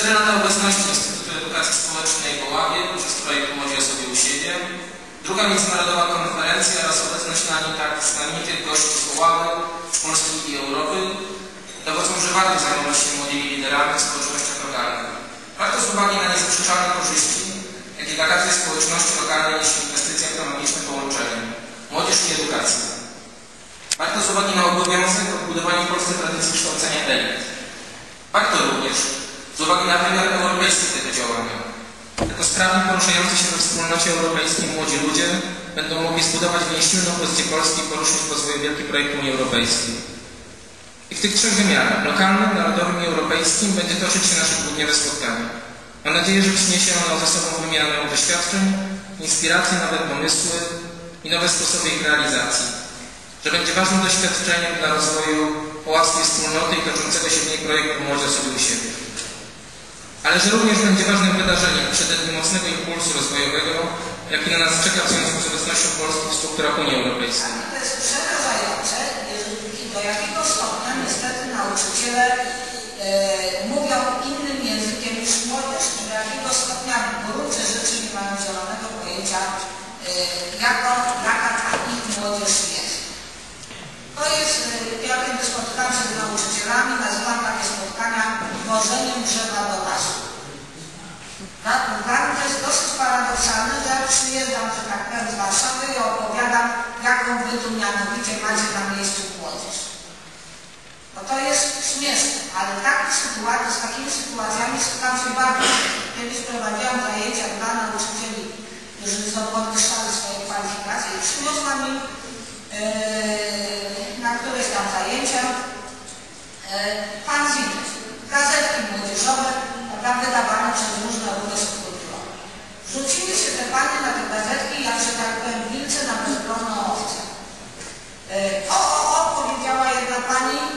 Cztery lata obecności Instytutu Edukacji Społecznej w Oławie przez projekt Młodzi o sobie u siebie. Druga międzynarodowa konferencja oraz obecność na niej tak znamienitych gości z Oławy, Polski i Europy dowodzą, że warto zajmować się młodymi liderami w społecznościach lokalnych. Warto z uwagi na niezaprzeczalne korzyści, jakie dla każdej społeczności lokalnej niesie inwestycja w ekonomiczne połączenie, młodzież i edukacja. Warto z uwagi na obowiązek odbudowania w Polsce tradycji kształcenia elit. Warto również na wymiar europejski tego działania. Jako sprawni poruszający się we wspólnocie europejskiej młodzi ludzie będą mogli zbudować w niej silną pozycję Polski i poruszyć po swoje wielki projekt Unii Europejskiej. I w tych trzech wymiarach, lokalnym, narodowym i europejskim, będzie toczyć się nasze dwudniowe spotkanie. Mam nadzieję, że przyniesie ono ze sobą wymianę doświadczeń, inspiracje, nowe pomysły i nowe sposoby ich realizacji. Że będzie ważnym doświadczeniem dla rozwoju połackiej wspólnoty i toczącego się w niej projektu Młodzi sobie u siebie. Ale że również będzie ważnym wydarzeniem przededniu mocnego impulsu rozwojowego, jaki na nas czeka w związku z obecnością Polski w strukturach Unii Europejskiej. To jest przerażające, do jakiego stopnia niestety nauczyciele e, mówią innym językiem niż młodzież i do jakiego stopnia w gruncie rzeczy nie mają zielonego pojęcia, e, jako, jaka ta ich młodzież jest. To jest, e, ja kiedy spotykam się z nauczycielami, nazywam takie spotkania morzeniem drzewa do lasu. Tak, mnie to jest dosyć paradoksalne, że ja przyjeżdżam, że tak powiem, z Warszawy i opowiadam, jaką wy tu mianowicie macie na miejscu młodzież. No to jest śmieszne, ale takich sytuacji, z takimi sytuacjami spotkam się bardzo. Kiedyś prowadziłam zajęcia dla nauczycieli, którzy podwyższali swoje kwalifikacje i przyniosłam im yy, na któreś tam zajęcia yy, fanziny, gazetki młodzieżowe, prawda, wydawane przez różne ruchy subkulturowe. Rzuciły się te panie na te gazetki, jak że tak powiem, wilce na bezbronną owcę. Yy, o, o, o, powiedziała jedna pani, yy,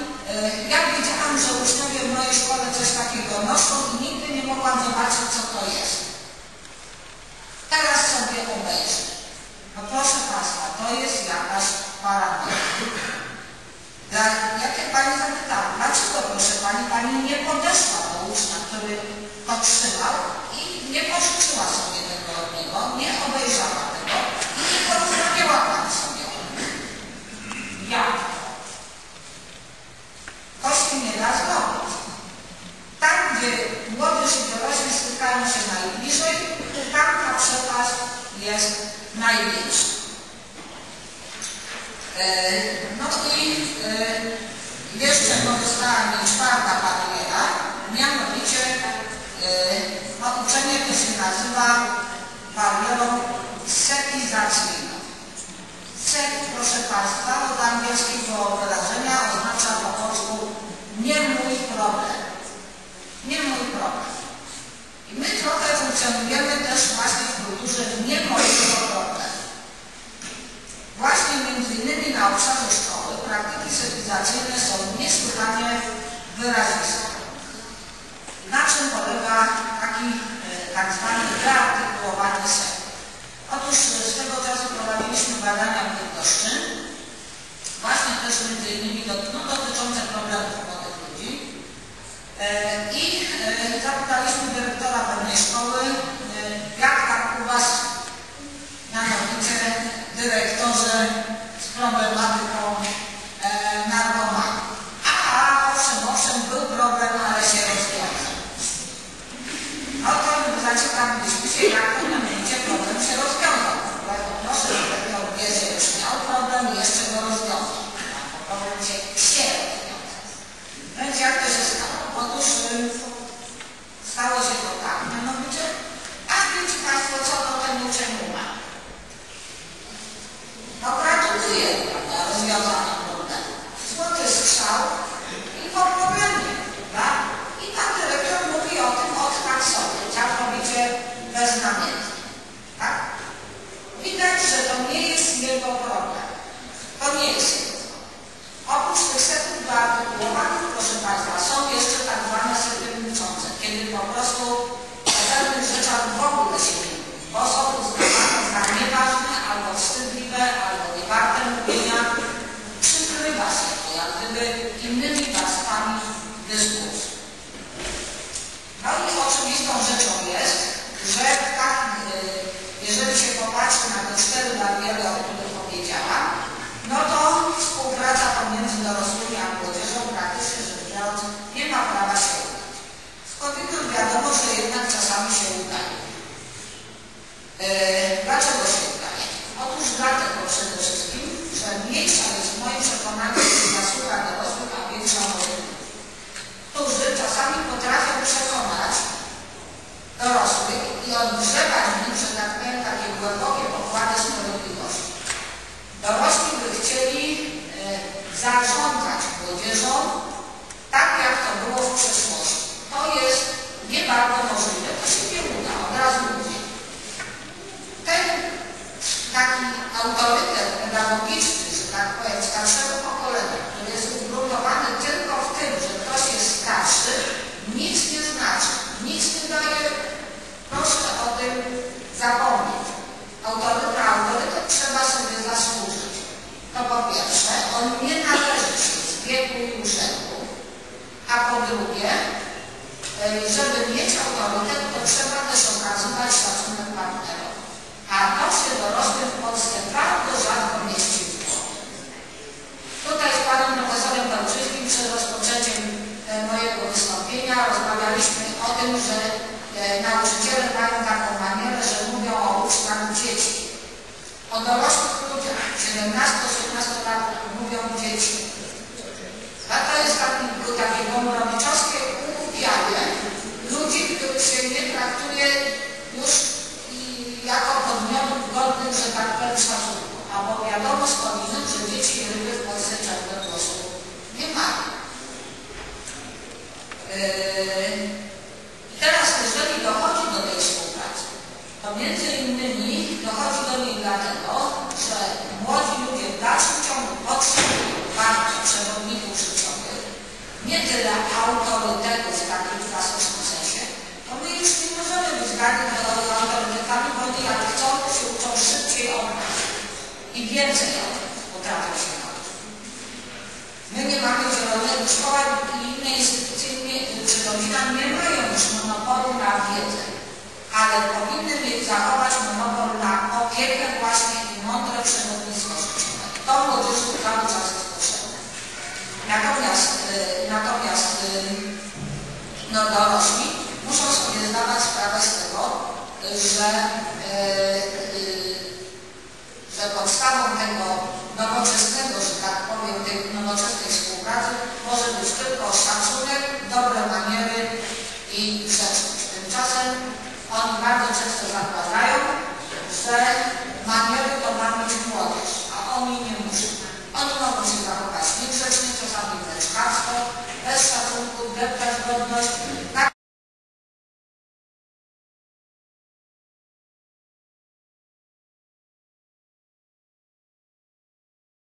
ja wiedziałam, że uczniowie w mojej szkole coś takiego noszą i nigdy nie mogłam zobaczyć, co to jest. Teraz sobie obejrzę. No proszę Państwa, to jest jakaś paranoja. Ja się Pani zapytałam, dlaczego proszę Pani, Pani nie podeszła do ucznia, który to trzymał i nie pożyczyła sobie tego od niego, nie obejrzała tego i nie porozmawiała Pani sobie o tym. Jak? To się nie da zrobić. Tam, gdzie młodzież i dorośli stykają się najbliżej, tam ta przepaść jest największa. No i jeszcze pozostała mi czwarta bariera, mianowicie no, uczenie to się nazywa barierą setizacyjną. Set, proszę Państwa, od angielskiego wyrażenia oznacza po polsku nie mój problem. Nie mój problem. I my trochę funkcjonujemy też właśnie w kulturze nie mojego problemu. Właśnie między innymi na obszarze szkoły praktyki cywilizacyjne są niesłychanie wyraziste. Na czym polega taki e, tak zwany wyartykułowany set? Otóż e, z tego czasu prowadziliśmy badania w Bydgoszczy, właśnie też między innymi do, no, dotyczące problemów młodych ludzi. E, i zapytaliśmy dyrektora pewnej szkoły, jak tak u Was mianowicie dyrektorze z problematyką cidade, com a 17-16-latków mówią dzieci. A to jest takie bombrowniczowskie uwianie ludzi, których się nie traktuje już jako podmiotu godnym, że tak powiem, szacunku. A bo wiadomo skądinąd, że dzieci i ryby w Polsce czarnego głosu nie mają. Yy, teraz, jeżeli dochodzi do tej współpracy, to między innymi nie tyle autorytetu w takim klasycznym sensie, to my już nie możemy być zgadni autorytetami, bo oni jak chcą, się uczą szybciej od nas i więcej od potrafią się nauczyć. My nie mamy zielonego szkoła i inne instytucje czy rodzina nie mają już monopolu na wiedzę, ale powinny mieć zachować monopol na opiekę właśnie i mądre przewodnictwo życiowe. To młodzieży cały czas jest potrzebne. Natomiast, no, dorośli muszą sobie zdawać sprawę z tego, że, y, że podstawą tego nowoczesnego,